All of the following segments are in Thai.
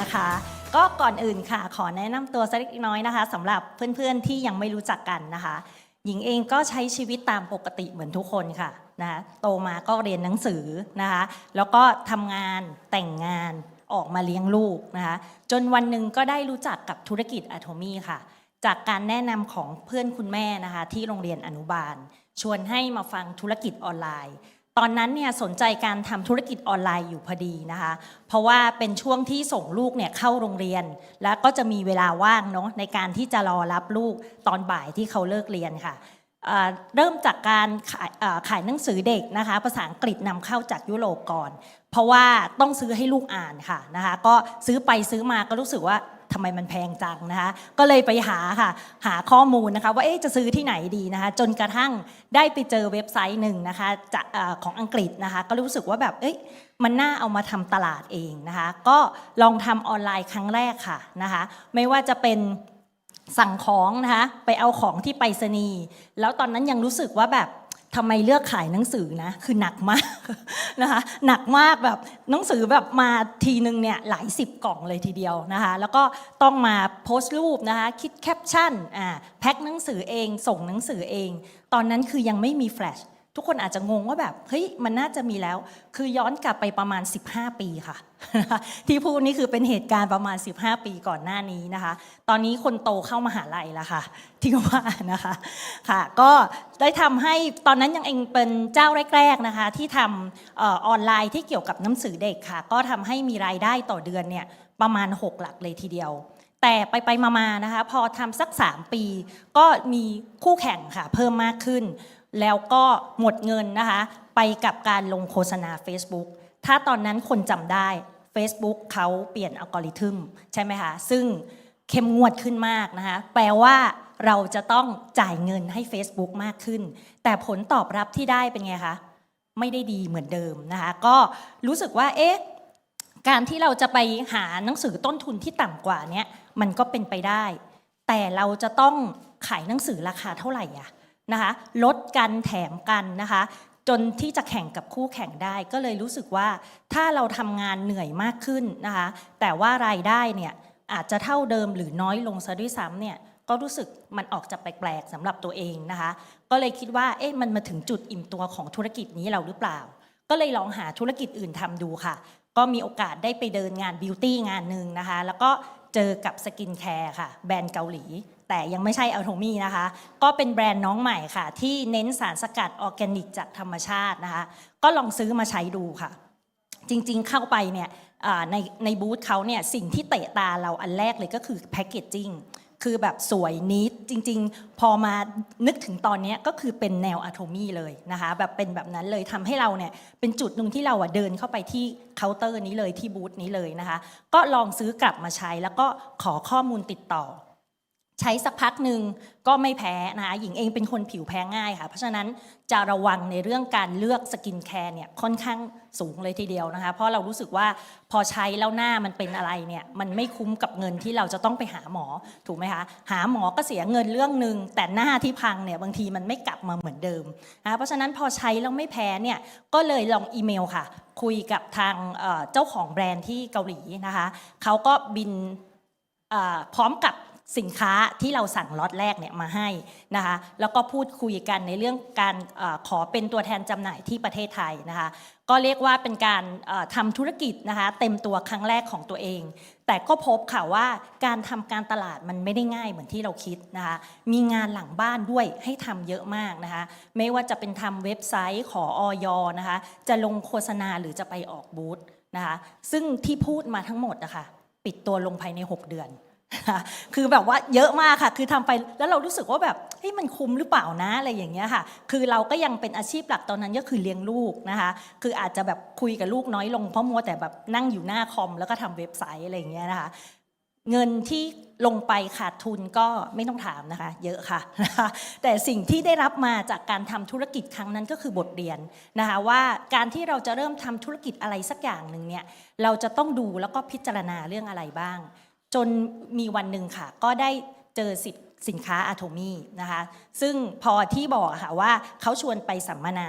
นะคะ ก็ก่อนอื่นค่ะ ขอแนะนำตัวสักเล็กน้อยนะคะสำหรับเพื่อนๆที่ยังไม่รู้จักกันนะคะ หญิงเองก็ใช้ชีวิตตามปกติเหมือนทุกคนค่ะนะคะโตมาก็เรียนหนังสือนะคะ แล้วก็ทำงานแต่งงานออกมาเลี้ยงลูกนะคะ จนวันหนึ่งก็ได้รู้จักกับธุรกิจอะโทมี่ค่ะ จากการแนะนำของเพื่อนคุณแม่นะคะ ที่โรงเรียนอนุบาล ชวนให้มาฟังธุรกิจออนไลน์ ตอนนั้นเนี่ยสนใจการทำธุรกิจออนไลน์อยู่พอดีนะคะ เพราะว่าเป็นช่วงที่ส่งลูกเนี่ยเข้าโรงเรียน แล้วก็จะมีเวลาว่างเนาะในการที่จะรอรับลูกตอนบ่ายที่เขาเลิกเรียนค่ะเริ่มจากการขายขายหนังสือเด็กนะคะ ภาษาอังกฤษนำเข้าจากยุโรปก่อน เพราะว่าต้องซื้อให้ลูกอ่านค่ะนะคะ ก็ซื้อไปซื้อมาก็รู้สึกว่า ทำไมมันแพงจังนะคะ ก็เลยไปหาค่ะหาข้อมูลนะคะว่าเอ๊ะจะซื้อที่ไหนดีนะคะ จนกระทั่งได้ไปเจอเว็บไซต์หนึ่งนะคะจะเอ่อของอังกฤษนะคะ ก็รู้สึกว่าแบบเอ้ยมันน่าเอามาทำตลาดเองนะคะ ก็ลองทำออนไลน์ครั้งแรกค่ะนะคะ ไม่ว่าจะเป็น สั่งของนะคะไปเอาของที่ไปรษณีย์แล้วตอนนั้นยังรู้สึกว่าแบบ ทำไมเลือกขายหนังสือนะ คือหนักมากนะคะหนักมากแบบหนังสือแบบมาทีนึงเนี่ยหลายสิบกล่องเลยทีเดียวนะคะแล้วก็ต้องมาโพสต์รูปนะคะคิดแคปชั่นอ่าแพ็คหนังสือเองส่งหนังสือเอง ตอนนั้นคือยังไม่มีแฟลช ทุกคนอาจจะงงว่าแบบเฮ้ยมันน่าจะมีแล้ว คือย้อนกลับไปประมาณ 15 ปีค่ะ ที่พูดนี่คือเป็นเหตุการณ์ประมาณ 15 ปีก่อนหน้านี้นะคะ ตอนนี้คนโตเข้ามหาลัยแล้วค่ะที่ว่านะคะค่ะก็ได้ทำให้ตอนนั้นยังเองเป็นเจ้าแรกๆนะคะ ที่ทำออนไลน์ที่เกี่ยวกับหนังสือเด็กค่ะ ก็ทำให้มีรายได้ต่อเดือนเนี่ยประมาณ 6 หลักเลยทีเดียวแต่ไปไปมาๆนะคะ พอทำสัก 3 ปี ก็มีคู่แข่งค่ะ เพิ่มมากขึ้น แล้วก็หมดเงินนะคะ ไปกับการลงโฆษณา Facebook ถ้าตอนนั้นคนจำได้ Facebook เขาเปลี่ยนอัลกอริทึมใช่ไหมคะ ซึ่งเข้มงวดขึ้นมากนะคะ แปลว่าเราจะต้องจ่ายเงินให้ Facebook มากขึ้น แต่ผลตอบรับที่ได้เป็นไงคะ ไม่ได้ดีเหมือนเดิมนะคะ ก็รู้สึกว่า เอ๊ะ การที่เราจะไปหาหนังสือต้นทุนที่ต่ำกว่านี้มันก็เป็นไปได้ แต่เราจะต้องขายหนังสือราคาเท่าไหร่อะ นะคะลดกันแถมกันนะคะจนที่จะแข่งกับคู่แข่งได้ก็เลยรู้สึกว่าถ้าเราทำงานเหนื่อยมากขึ้นนะคะแต่ว่ารายได้เนี่ยอาจจะเท่าเดิมหรือน้อยลงซะด้วยซ้ำเนี่ยก็รู้สึกมันออกจะแปลกๆสำหรับตัวเองนะคะก็เลยคิดว่าเอ๊ะมันมาถึงจุดอิ่มตัวของธุรกิจนี้เราหรือเปล่า ก็เลยลองหาธุรกิจอื่นทำดูค่ะ ก็มีโอกาสได้ไปเดินงานบิวตี้งานหนึ่งนะคะแล้วก็เจอกับสกินแคร์ค่ะแบรนด์เกาหลี แต่ยังไม่ใช่อัลโทมี่นะคะ ก็เป็นแบรนด์น้องใหม่ค่ะ ที่เน้นสารสกัดออร์แกนิกจากธรรมชาตินะคะ ก็ลองซื้อมาใช้ดูค่ะ จริงๆเข้าไปเนี่ยในในบูธเขาเนี่ยสิ่งที่เตะตาเราอันแรกเลยก็คือแพคเกจจิ้งคือแบบสวยนิดจริง ๆ พอมานึกถึงตอนนี้ก็คือเป็นแนวอะโทมี่เลยนะคะ แบบเป็นแบบนั้นเลยทำให้เราเนี่ยเป็นจุดหนึ่งที่เราอะเดินเข้าไปที่เคาน์เตอร์นี้เลยที่บูธนี้เลยนะคะ ก็ลองซื้อกลับมาใช้แล้วก็ขอข้อมูลติดต่อ ใช้สักพักหนึ่งก็ไม่แพ้นะคะหญิงเองเป็นคนผิวแพ้ง่ายค่ะ เพราะฉะนั้นจะระวังในเรื่องการเลือกสกินแคร์เนี่ยค่อนข้างสูงเลยทีเดียวนะคะ เพราะเรารู้สึกว่าพอใช้แล้วหน้ามันเป็นอะไรเนี่ยมันไม่คุ้มกับเงินที่เราจะต้องไปหาหมอถูกไหมคะหาหมอก็เสียเงินเรื่องหนึ่งแต่หน้าที่พังเนี่ยบางทีมันไม่กลับมาเหมือนเดิมนะคะเพราะฉะนั้นพอใช้แล้วไม่แพ้เนี่ยก็เลยลองอีเมลค่ะ คุยกับทางเจ้าของแบรนด์ที่เกาหลีนะคะเขาก็บินพร้อมกับ สินค้าที่เราสั่งล็อตแรกเนี่ยมาให้นะคะแล้วก็พูดคุยกันในเรื่องการอขอเป็นตัวแทนจำหน่ายที่ประเทศไทยนะคะก็เรียกว่าเป็นการอ่าทำธุรกิจนะคะเต็มตัวครั้งแรกของตัวเอง แต่ก็พบค่ะว่าการทำการตลาดมันไม่ได้ง่ายเหมือนที่เราคิดนะคะมีงานหลังบ้านด้วยให้ทำเยอะมากนะคะไม่ว่าจะเป็นทำเว็บไซต์ขอออยนะคะจะลงโฆษณาหรือจะไปออกบูธนะคะซึ่งที่พูดมาทั้งหมดนะคะปิดตัวลงภายใน 6 เดือน คือแบบว่าเยอะมากค่ะ คือทำไปแล้วเรารู้สึกว่าแบบเฮ้ยมันคุ้มหรือเปล่านะอะไรอย่างเงี้ยค่ะ คือเราก็ยังเป็นอาชีพหลักตอนนั้นก็คือเลี้ยงลูกนะคะ คืออาจจะแบบคุยกับลูกน้อยลงเพราะมัวแต่แบบนั่งอยู่หน้าคอมแล้วก็ทำเว็บไซต์อะไรอย่างเงี้ยนะคะ เงินที่ลงไปขาดทุนก็ไม่ต้องถามนะคะ เยอะค่ะนะคะแต่สิ่งที่ได้รับมาจากการทำธุรกิจครั้งนั้นก็คือบทเรียนนะคะว่าการที่เราจะเริ่มทำธุรกิจอะไรสักอย่างหนึ่งเนี่ยเราจะต้องดูแล้วก็พิจารณาเรื่องอะไรบ้าง จนมีวันหนึ่งค่ะ ก็ได้เจอสิสินค้าอะโทมี่นะคะ ซึ่งพอที่บอกค่ะว่าเขาชวนไปสัมมนา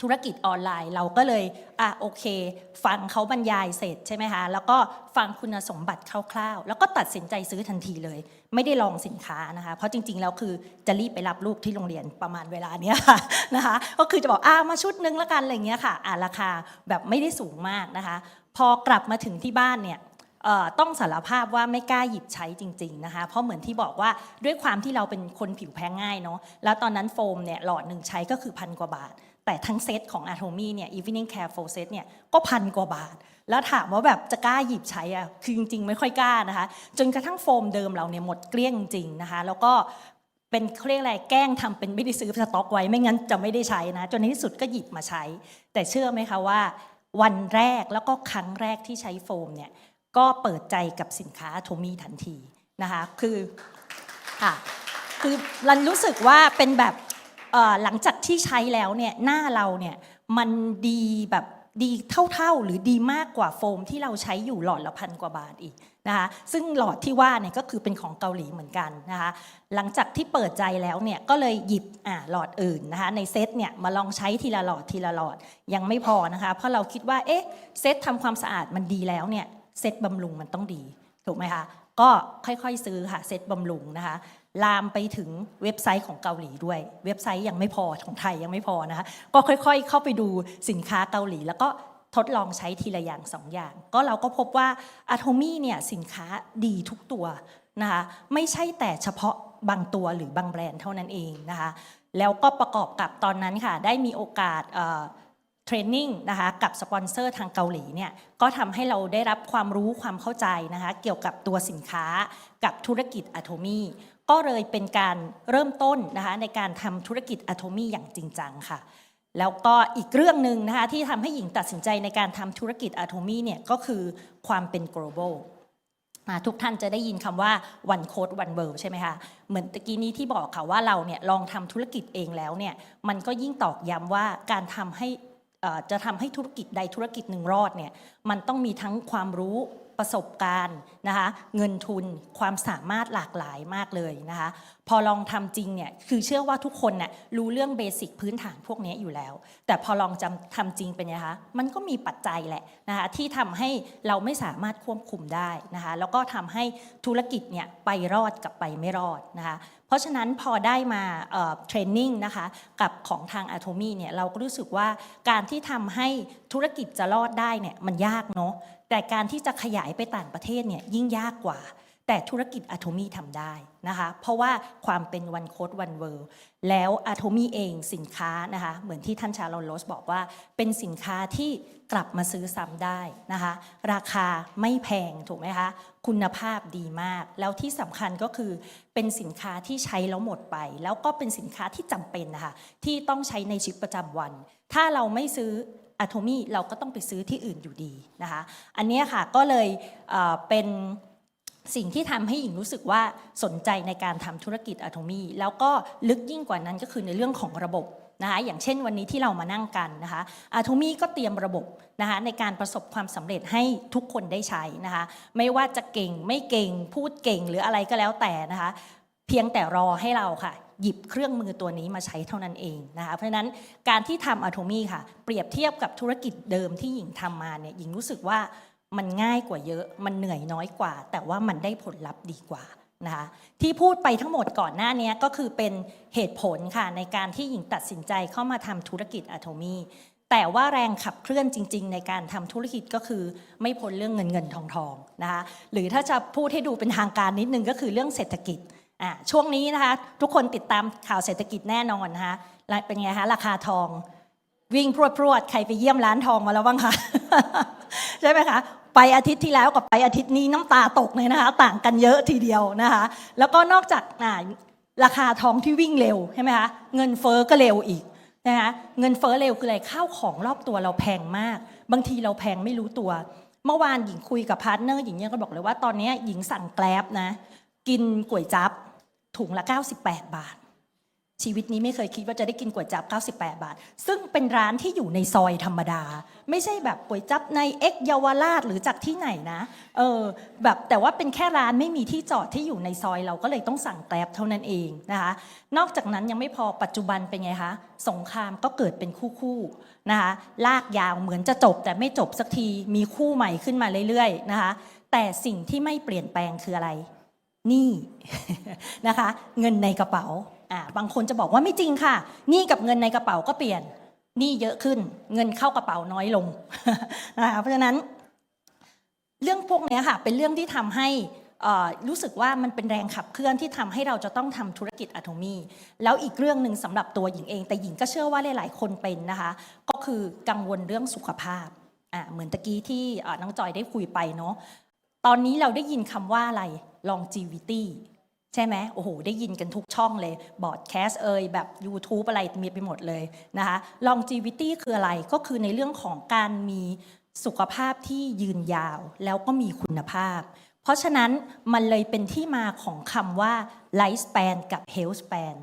ธุรกิจออนไลน์เราก็เลยอะโอเค ฟังเขาบรรยายเสร็จใช่ไหมคะ แล้วก็ฟังคุณสมบัติคร่าวๆ แล้วก็ตัดสินใจซื้อทันทีเลย ไม่ได้ลองสินค้านะคะ เพราะจริงๆแล้วคือจะรีบไปรับลูกที่โรงเรียนประมาณเวลาเนี้ยค่ะนะคะ ก็คือจะบอกอ่ามาชุดนึงละกันอะไรเงี้ยค่ะอ่าราคาแบบไม่ได้สูงมากนะคะ พอกลับมาถึงที่บ้านเนี่ย ต้องสารภาพว่าไม่กล้าหยิบใช้จริงๆนะคะเพราะเหมือนที่บอกว่าด้วยความที่เราเป็นคนผิวแพ้ง่ายเนาะแล้วตอนนั้นโฟมเนี่ยหลอดหนึ่งใช้ก็คือพันกว่าบาท แต่ทั้งเซตของ Atomy เนี่ย Evening Care Full Set เนี่ยก็พันกว่าบาท แล้วถามว่าแบบจะกล้าหยิบใช้อะคือจริงๆ ไม่ค่อยกล้านะคะ จนกระทั่งโฟมเดิมเราเนี่ยหมดเกลี้ยงจริงนะคะแล้วก็เป็นเขาเรียกอะไรแกล้งทำเป็นไม่ได้ซื้อสต็อกไว้ไม่งั้นจะไม่ได้ใช้นะ จนในที่สุดก็หยิบมาใช้ แต่เชื่อไหมคะว่า วันแรกแล้วก็ครั้งแรกที่ใช้โฟมเนี่ย ก็เปิดใจกับสินค้าโทมี่ทันทีนะคะคือค่ะคือรันรู้สึกว่าเป็นแบบหลังจากที่ใช้แล้วเนี่ยหน้าเราเนี่ยมันดีแบบดีเท่าๆหรือดีมากกว่าโฟมที่เราใช้อยู่หลอดละพันกว่าบาทอีกนะคะซึ่งหลอดที่ว่าเนี่ยก็คือเป็นของเกาหลีเหมือนกันนะคะหลังจากที่เปิดใจแล้วเนี่ยก็เลยหยิบอ่าหลอดอื่นนะคะในเซตเนี่ยมาลองใช้ทีละหลอดทีละหลอดยังไม่พอนะคะเพราะเราคิดว่าเอ๊ะเซตทำความสะอาดมันดีแล้วเนี่ย เซตบำรุงมันต้องดี ถูกไหมคะก็ค่อยๆซื้อค่ะเซตบำรุงนะคะลามไปถึงเว็บไซต์ของเกาหลีด้วย เว็บไซต์ยังไม่พอของไทยยังไม่พอนะคะก็ค่อยๆ เข้าไปดูสินค้าเกาหลี แล้วก็ทดลองใช้ทีละอย่างสองอย่าง ก็เราก็พบว่าอะโทมี่เนี่ยสินค้าดีทุกตัวนะคะไม่ใช่แต่เฉพาะบางตัวหรือบางแบรนด์เท่านั้นเองนะคะแล้วก็ประกอบกับตอนนั้นค่ะได้มีโอกาส เทรนนิ่งนะคะกับสปอนเซอร์ทางเกาหลีเนี่ยก็ทำให้เราได้รับความรู้ความเข้าใจนะคะเกี่ยวกับตัวสินค้ากับธุรกิจอะโทมี่ก็เลยเป็นการเริ่มต้นนะคะในการทำธุรกิจอะโทมี่อย่างจริงจังค่ะ แล้วก็อีกเรื่องหนึ่งนะคะที่ทำให้หญิงตัดสินใจในการทำธุรกิจอะโทมี่เนี่ยก็คือความเป็น global ทุกท่านจะได้ยินคำว่า one code one world ใช่ไหมคะ เหมือนตะกี้นี้ที่บอกค่ะว่าเราเนี่ยลองทำธุรกิจเองแล้วเนี่ยมันก็ยิ่งตอกย้ำว่าการทำให้ จะทำให้ธุรกิจใดธุรกิจหนึ่งรอดเนี่ยมันต้องมีทั้งความรู้ ประสบการณ์นะคะเงินทุนความสามารถหลากหลายมากเลยนะคะพอลองทำจริงเนี่ยคือเชื่อว่าทุกคนเนี่ยรู้เรื่องเบสิกพื้นฐานพวกนี้อยู่แล้ว แต่พอลองจำทำจริงเป็นไงคะมันก็มีปัจจัยแหละนะคะที่ทำให้เราไม่สามารถควบคุมได้นะคะแล้วก็ทำให้ธุรกิจเนี่ยไปรอดกับไปไม่รอดนะคะเพราะฉะนั้นพอได้มาเทรนนิ่งนะคะกับของทาง a t o m y เนี่ยเราก็รู้สึกว่าการที่ทำให้ธุรกิจจะรอดได้เนี่ยมันยากเนาะ แต่การที่จะขยายไปต่างประเทศเนี่ยยิ่งยากกว่า แต่ธุรกิจ a t o m y ทำได้นะคะ เพราะว่าความเป็น one code one world แล้ว a t o m y เองสินค้านะคะ เหมือนที่ท่านชาลอนโรสบอกว่า เป็นสินค้าที่กลับมาซื้อซ้ำได้นะคะ ราคาไม่แพงถูกไหมคะ คุณภาพดีมาก แล้วที่สำคัญก็คือเป็นสินค้าที่ใช้แล้วหมดไป แล้วก็เป็นสินค้าที่จำเป็นนะคะที่ต้องใช้ในชีวิตประจำวัน ถ้าเราไม่ซื้อ อะโทมี่เราก็ต้องไปซื้อที่อื่นอยู่ดีนะคะอันนี้ค่ะก็เลยเป็นสิ่งที่ทำให้หญิงรู้สึกว่าสนใจในการทำธุรกิจอะโทมี่แล้วก็ลึกยิ่งกว่านั้นก็คือในเรื่องของระบบนะคะอย่างเช่นวันนี้ที่เรามานั่งกันนะคะอะโทมี่ก็เตรียมระบบนะคะในการประสบความสำเร็จให้ทุกคนได้ใช้นะคะไม่ว่าจะเก่งไม่เก่งพูดเก่งหรืออะไรก็แล้วแต่นะคะเพียงแต่รอให้เราค่ะ หยิบเครื่องมือตัวนี้มาใช้เท่านั้นเองนะคะเพราะฉะนั้นการที่ทำอะโทมี่ค่ะ เปรียบเทียบกับธุรกิจเดิมที่หญิงทำมาเนี่ยหญิงรู้สึกว่ามันง่ายกว่าเยอะ มันเหนื่อยน้อยกว่า แต่ว่ามันได้ผลลัพธ์ดีกว่านะคะที่พูดไปทั้งหมดก่อนหน้านี้ก็คือเป็นเหตุผลค่ะในการที่หญิงตัดสินใจเข้ามาทำธุรกิจอะโทมี่แต่ว่าแรงขับเคลื่อนจริง ๆ ในการทำธุรกิจก็คือไม่พ้นเรื่องเงินเงินทองทองนะคะหรือถ้าจะพูดให้ดูเป็นทางการนิดนึงก็คือเรื่องเศรษฐกิจ อะช่วงนี้นะคะทุกคนติดตามข่าวเศรษฐกิจแน่นอนนะคะเป็นไงคะราคาทอง วิ่งพรวดพรวดๆใครไปเยี่ยมร้านทองมาแล้วบ้างคะใช่ไหมคะไปอาทิตย์ที่แล้วกับไปอาทิตย์นี้น้ำตาตกเลยนะคะ ต่างกันเยอะทีเดียวนะคะ แล้วก็นอกจากราคาทองที่วิ่งเร็วใช่ไหมคะเงินเฟ้อก็เร็วอีกนะคะเงินเฟ้อเร็วคืออะไรข้าวของรอบตัวเราแพงมาก บางทีเราแพงไม่รู้ตัว เมื่อวานหญิงคุยกับพาร์ทเนอร์หญิงเนี่ยก็บอกเลยว่าตอนนี้หญิงสั่งแกลบนะ กินก๋วยจั๊บ ถุงละ 98 บาท ชีวิตนี้ไม่เคยคิดว่าจะได้กินก๋วยจับ 98 บาท ซึ่งเป็นร้านที่อยู่ในซอยธรรมดา ไม่ใช่แบบก๋วยจับในเอ็กเยาวราชหรือจากที่ไหนนะเออแบบแต่ว่าเป็นแค่ร้านไม่มีที่จอดที่อยู่ในซอยเราก็เลยต้องสั่งแกร็บเท่านั้นเองนะคะนอกจากนั้นยังไม่พอปัจจุบันเป็นไงคะสงครามก็เกิดเป็นคู่ๆนะคะลากยาวเหมือนจะจบ แต่ไม่จบสักทีมีคู่ใหม่ขึ้นมาเรื่อยๆนะคะแต่สิ่งที่ไม่เปลี่ยนแปลงคืออะไร นี้นะคะ เงินในกระเป๋าอ่าบางคนจะบอกว่าไม่จริงค่ะนี้กับเงินในกระเป๋าก็เปลี่ยนนี้เยอะขึ้นเงินเข้ากระเป๋าน้อยลงนะคะเพราะฉะนั้น เรื่องพวกนี้ค่ะเป็นเรื่องที่ทำให้รู้สึกว่ามันเป็นแรงขับเคลื่อนที่ทำให้เราจะต้องทำธุรกิจอะโทมีแล้วอีกเรื่องหนึ่งสำหรับตัวหญิงเอง แต่หญิงก็เชื่อว่าหลาย ๆ คนเป็นนะคะ ก็คือกังวลเรื่องสุขภาพอ่าเหมือนตะกี้ที่น้องจอยได้คุยไปเนาะตอนนี้เราได้ยินคำว่าอะไร longevity ใช่ไหมโอ้โห ได้ยินกันทุกช่องเลย บอดแคส์เอ่ยแบบ YouTube อะไรมีไปหมดเลยนะคะ longevity คืออะไรก็คือในเรื่องของการมีสุขภาพที่ยืนยาว แล้วก็มีคุณภาพ เพราะฉะนั้นมันเลยเป็นที่มาของคำว่า life span กับ health span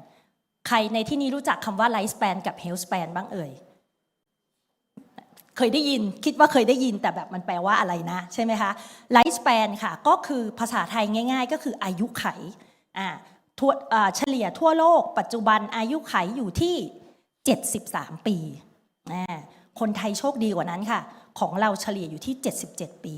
ใครในที่นี้รู้จักคำว่า life span กับ health span บ้างเอ่ย เคยได้ยินคิดว่าเคยได้ยินแต่แบบมันแปลว่าอะไรนะใช่ไหมคะไลฟ์ส p ปนค่ะก็คือภาษาไทยง่าย ๆ ก็คืออายุไขอ่าทั่วอ่าเฉลี่ยทั่วโลก ปัจจุบันอายุไขอยู่ที่ 73 ปีคนไทยโชคดีกว่านั้นค่ะ ของเราเฉลี่ยอยู่ที่ 77 ปี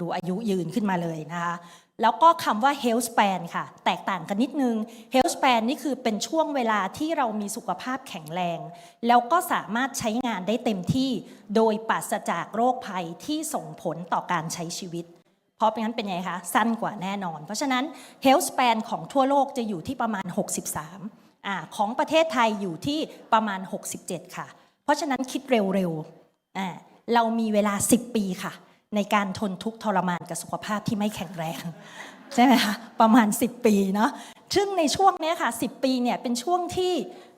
ดูอายุยืนขึ้นมาเลยนะคะ แล้วก็คำว่า health span ค่ะ แตกต่างกันนิดนึง health span นี่คือเป็นช่วงเวลาที่เรามีสุขภาพแข็งแรง แล้วก็สามารถใช้งานได้เต็มที่ โดยปราศจากโรคภัยที่ส่งผลต่อการใช้ชีวิต เพราะงั้นเป็นไงคะ สั้นกว่าแน่นอน เพราะฉะนั้น health span ของทั่วโลกจะอยู่ที่ประมาณ 63อ่าของประเทศไทยอยู่ที่ประมาณ 67 ค่ะ เพราะฉะนั้นคิดเร็วๆอ่าเรามีเวลา 10 ปีค่ะ ในการทนทุกข์ทรมานกับสุขภาพที่ไม่แข็งแรง ใช่ไหมคะประมาณ 10 ปีเนาะซึ่งในช่วงนี้ค่ะ 10 ปีเนี่ยเป็นช่วงที่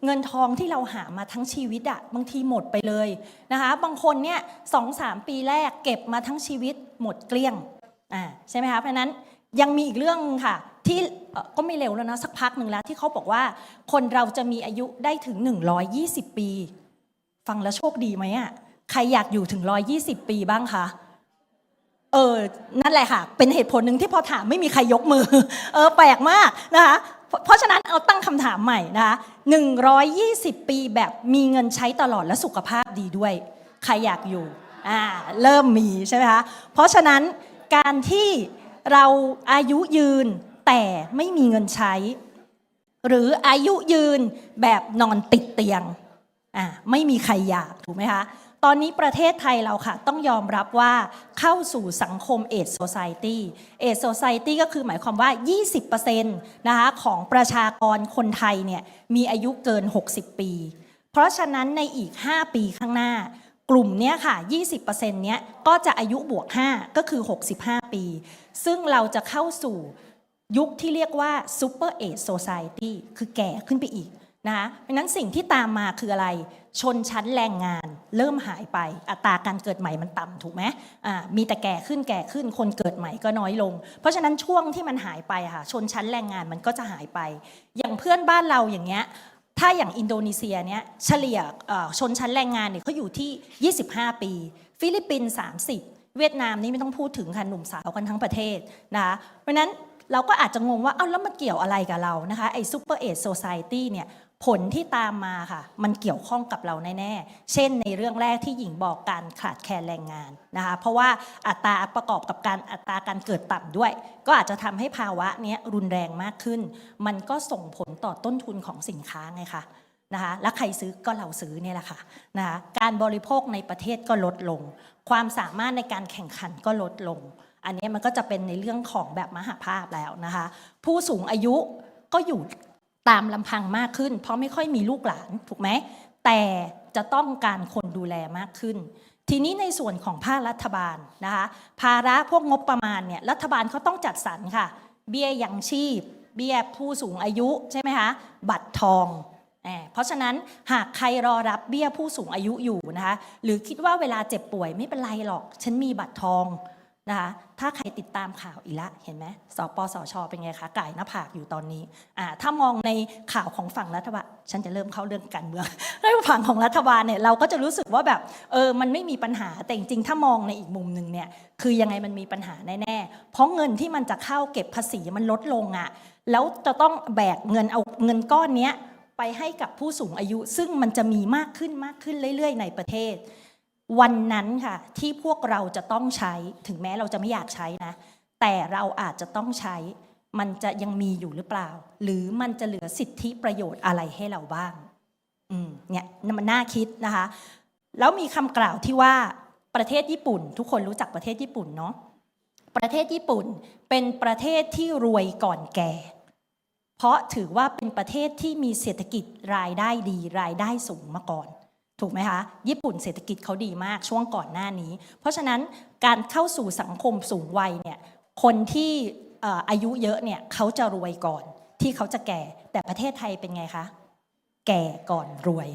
เงินทองที่เราหามาทั้งชีวิตอะบางทีหมดไปเลยนะคะบางคนเนี่ยสองสามปีแรกเก็บมาทั้งชีวิตหมดเกลี้ยงอ่าใช่ไหมคะเพราะนั้นยังมีอีกเรื่องค่ะที่ก็ไม่เร็วแล้วนะสักพักหนึ่งแล้วที่เขาบอกว่าคนเราจะมีอายุได้ถึง 120 ปี ฟังแล้วโชคดีไหมอะใครอยากอยู่ถึง 120 ปีบ้างคะ เออนั่นแหละค่ะ เป็นเหตุผลหนึ่งที่พอถามไม่มีใครยกมือ เออแปลกมากนะคะเพราะฉะนั้นเอาตั้งคำถามใหม่นะคะ120 ปีแบบมีเงินใช้ตลอดและสุขภาพดีด้วย ใครอยากอยู่อ่าเริ่มมีใช่ไหมคะเพราะฉะนั้นการที่เราอายุยืนแต่ไม่มีเงินใช้ หรืออายุยืนแบบนอนติดเตียงอ่าไม่มีใครอยากถูกไหมคะ ตอนนี้ประเทศไทยเราค่ะต้องยอมรับว่าเข้าสู่สังคมเอ s โซซตี้เอ s โซซตี้ก็คือหมายความว่า 20%นะคะของประชากรคนไทยเนี่ยมีอายุเกิน 60 ปี เพราะฉะนั้นในอีก 5 ปีข้างหน้ากลุ่มเนี้ยค่ะ 20%เนี้ยก็จะอายุบวก 5 ก็คือ 65 ปี ซึ่งเราจะเข้าสู่ยุคที่เรียกว่า Super Age Society คือแก่ขึ้นไปอีกนะคะเพราะนั้นสิ่งที่ตามมาคืออะไร ชนชั้นแรงงาน เริ่มหายไปอัตราการเกิดใหม่มันต่ำถูกไหมอ่ามีแต่แก่ขึ้นแก่ขึ้นคนเกิดใหม่ก็น้อยลง เพราะฉะนั้นช่วงที่มันหายไปค่ะชนชั้นแรงงานมันก็จะหายไป อย่างเพื่อนบ้านเราอย่างเงี้ยถ้าอย่างอินโดนีเซียเนี่ยเฉลี่ยชนชั้นแรงงานเนี่ยเขาอยู่ที่ 25 ปี ฟิลิปปินส์30 เวียดนามนี่ไม่ต้องพูดถึงค่ะหนุ่มสาวกันทั้งประเทศนะคะเพราะฉะนั้นเราก็อาจจะงงว่าเอ้าแล้วมันเกี่ยวอะไรกับเรานะคะไอ้ซูเปอร์เอ e โซซ i ตี้เนี่ย ผลที่ตามมาค่ะ มันเกี่ยวข้องกับเราแน่ๆ เช่นในเรื่องแรกที่หญิงบอกการขาดแคลนแรงงานนะคะ เพราะว่าอัตราประกอบกับการอัตราการเกิดต่ำด้วย ก็อาจจะทำให้ภาวะนี้รุนแรงมากขึ้น มันก็ส่งผลต่อต้นทุนของสินค้าไงคะนะคะ แล้วใครซื้อก็เราซื้อเนี่ยแหละค่ะนะคะการบริโภคในประเทศก็ลดลง ความสามารถในการแข่งขันก็ลดลง อันนี้มันก็จะเป็นในเรื่องของแบบมหาภาพแล้วนะคะ ผู้สูงอายุก็อยู่ ตามลำพังมากขึ้น เพราะไม่ค่อยมีลูกหลานถูกไหมแต่จะต้องการคนดูแลมากขึ้น ทีนี้ในส่วนของภาครัฐบาลนะคะภาระพวกงบประมาณเนี่ยรัฐบาลเขาต้องจัดสรรค่ะ เบี้ยยังชีพ เบี้ยผู้สูงอายุใช่ไหมคะบัตรทองแอบเพราะฉะนั้นหากใครรอรับเบี้ยผู้สูงอายุอยู่นะคะหรือคิดว่าเวลาเจ็บป่วยไม่เป็นไรหรอก ฉันมีบัตรทอง นะคะถ้าใครติดตามข่าวอีละเห็นไหมสปสช เป็นไงคะไก่หน้าผากอยู่ตอนนี้อ่าถ้ามองในข่าวของฝั่งรัฐบาล ฉันจะเริ่มเข้าเรื่องการเมืองในฝั่งของรัฐบาลเนี่ยเราก็จะรู้สึกว่าแบบเออมันไม่มีปัญหาแต่จริงๆถ้ามองในอีกมุมหนึ่งเนี่ยคือยังไงมันมีปัญหาแน่ๆเพราะเงินที่มันจะเข้าเก็บภาษีมันลดลงอะ่ะแล้วจะต้องแบกเงินเอาเงินก้อนเนี้ยไปให้กับผู้สูงอายุ ซึ่งมันจะมีมากขึ้นมากขึ้นเรื่อย ๆ ในประเทศ วันนั้นค่ะที่พวกเราจะต้องใช้ถึงแม้เราจะไม่อยากใช้นะ แต่เราอาจจะต้องใช้ มันจะยังมีอยู่หรือเปล่า หรือมันจะเหลือสิทธิประโยชน์อะไรให้เราบ้างอืมเนี่ยมันน่าคิดนะคะ แล้วมีคำกล่าวที่ว่าประเทศญี่ปุ่น ทุกคนรู้จักประเทศญี่ปุ่นเนาะประเทศญี่ปุ่นเป็นประเทศที่รวยก่อนแก่ เพราะถือว่าเป็นประเทศที่มีเศรษฐกิจรายได้ดีรายได้สูงมาก่อน ถูกไหมคะญี่ปุ่นเศรษฐกิจเขาดีมากช่วงก่อนหน้านี้ เพราะฉะนั้นการเข้าสู่สังคมสูงวัยเนี่ยคนที่อายุเยอะเนี่ยเขาจะรวยก่อนที่เขาจะแก่แต่ประเทศไทยเป็นไงคะ แก่ก่อนรวย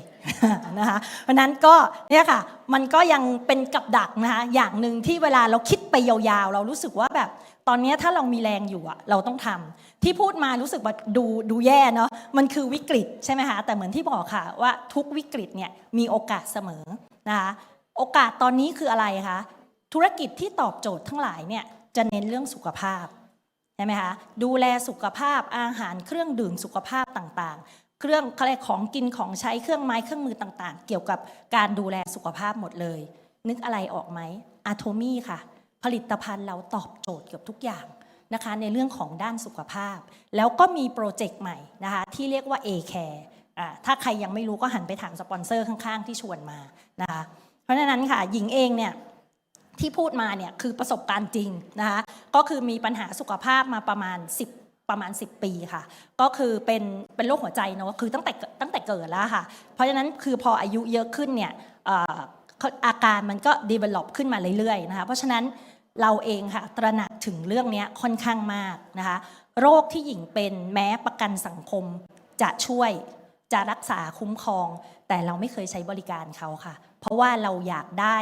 นะคะเพราะนั้นก็เนี่ยค่ะมันก็ยังเป็นกับดักนะคะอย่างหนึ่งที่เวลาเราคิดไปยาวๆ เรารู้สึกว่าแบบตอนนี้ถ้าเรามีแรงอยู่อะเราต้องทำที่พูดมารู้สึกว่าดูดูแย่เนาะมันคือวิกฤตใช่ไหมคะแต่เหมือนที่บอกค่ะว่าทุกวิกฤตเนี่ยมีโอกาสเสมอนะคะโอกาสตอนนี้คืออะไรคะธุรกิจที่ตอบโจทย์ทั้งหลายเนี่ยจะเน้นเรื่องสุขภาพใช่ไหมคะดูแลสุขภาพอาหารเครื่องดื่มสุขภาพต่างๆ เครื่องอะไรของกินของใช้เครื่องไม้เครื่องมือต่างๆ เกี่ยวกับการดูแลสุขภาพหมดเลย นึกอะไรออกไหมอะโทมี่ค่ะ ผลิตภัณฑ์เราตอบโจทย์เกือบทุกอย่างนะคะในเรื่องของด้านสุขภาพ แล้วก็มีโปรเจกต์ใหม่นะคะที่เรียกว่า A-Care อ่าถ้าใครยังไม่รู้ก็หันไปถามสปอนเซอร์ข้างๆ ที่ชวนมานะคะเพราะฉะนั้นค่ะหญิงเองเนี่ยที่พูดมาเนี่ยคือประสบการณ์จริงนะคะก็คือมีปัญหาสุขภาพมาประมาณ 10 ประมาณ 10 ปีค่ะ ก็คือเป็นเป็นโรคหัวใจเนาะคือตั้งแต่ตั้งแต่เกิดแล้วค่ะ เพราะฉะนั้นคือพออายุเยอะขึ้นเนี่ยเอ่ออาการมันก็ develop ขึ้นมาเรื่อยๆนะคะเพราะฉะนั้นเราเองค่ะตระหนักถึงเรื่องนี้ค่อนข้างมากนะคะโรคที่หญิงเป็นแม้ประกันสังคมจะช่วยจะรักษาคุ้มครอง แต่เราไม่เคยใช้บริการเขาค่ะ เพราะว่าเราอยากได้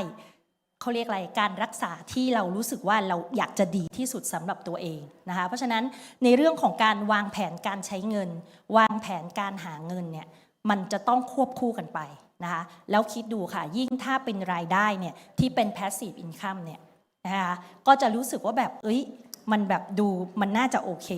เขาเรียกอะไรการรักษาที่เรารู้สึกว่าเราอยากจะดีที่สุดสำหรับตัวเองนะคะเพราะฉะนั้นในเรื่องของการวางแผนการใช้เงิน วางแผนการหาเงินเนี่ยมันจะต้องควบคู่กันไปนะคะแล้วคิดดูค่ะยิ่งถ้าเป็นรายได้เนี่ยที่เป็น passive income เนี่ยนะคะก็จะรู้สึกว่าแบบเอ้ยมันแบบดูมันน่าจะโอเค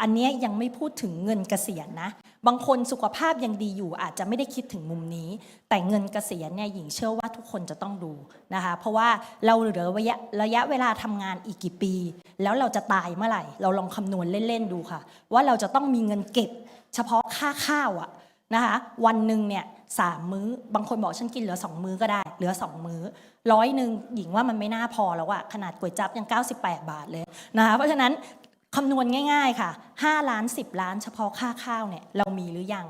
อันนี้ยังไม่พูดถึงเงินเกษียณนะ บางคนสุขภาพยังดีอยู่อาจจะไม่ได้คิดถึงมุมนี้ แต่เงินเกษียณเนี่ยหญิงเชื่อว่าทุกคนจะต้องดูนะคะ เพราะว่าเราเหลือระยะระยะเวลาทำงานอีกกี่ปี แล้วเราจะตายเมื่อไหร่ เราลองคำนวณเล่น ๆ ดูค่ะ ว่าเราจะต้องมีเงินเก็บ เฉพาะค่าข้าวอะนะคะวันหนึ่งเนี่ยสามมื้อบางคนบอกฉันกินเหลือสองมื้อก็ได้ เหลือสองมื้อร้อยหนึ่งหญิงว่ามันไม่น่าพอแล้วอะขนาดก๋วยจั๊บยัง 98 บาทเลยนะคะเพราะฉะนั้น คำนวณง่ายๆค่ะ 5 ล้าน 10 ล้านเฉพาะค่าข้าวเนี่ยเรามีหรือยัง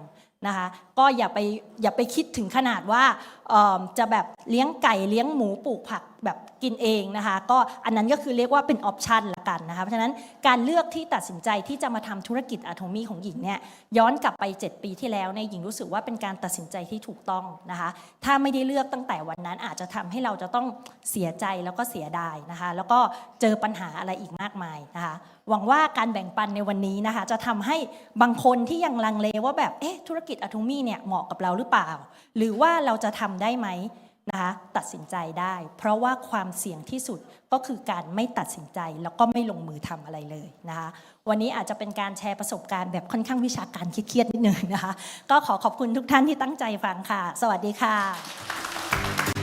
นะคะก็อย่าไปอย่าไปคิดถึงขนาดว่าจะแบบเลี้ยงไก่เลี้ยงหมูปลูกผักแบบ กินเองนะคะก็อันนั้นก็คือเรียกว่าเป็นออปชันละกันนะคะเพราะฉะนั้นการเลือกที่ตัดสินใจที่จะมาทำธุรกิจอะโทมีของหญิงเนี่ยย้อนกลับไป 7 ปีที่แล้วเนี่ยหญิงรู้สึกว่าเป็นการตัดสินใจที่ถูกต้องนะคะถ้าไม่ได้เลือกตั้งแต่วันนั้นอาจจะทำให้เราจะต้องเสียใจแล้วก็เสียดายนะคะแล้วก็เจอปัญหาอะไรอีกมากมายนะคะหวังว่าการแบ่งปันในวันนี้นะคะจะทำให้บางคนที่ยังลังเลว่าแบบเอ๊ะธุรกิจอะโทมี่เนี่ยเหมาะกับเราหรือเปล่า หรือว่าเราจะทำได้ไหม นะคะตัดสินใจได้ เพราะว่าความเสี่ยงที่สุดก็คือการไม่ตัดสินใจแล้วก็ไม่ลงมือทำอะไรเลยนะคะวันนี้อาจจะเป็นการแชร์ประสบการณ์แบบค่อนข้างวิชาการเครียดนิดนึงนะคะก็ขอขอบคุณทุกท่านที่ตั้งใจฟังค่ะ สวัสดีค่ะ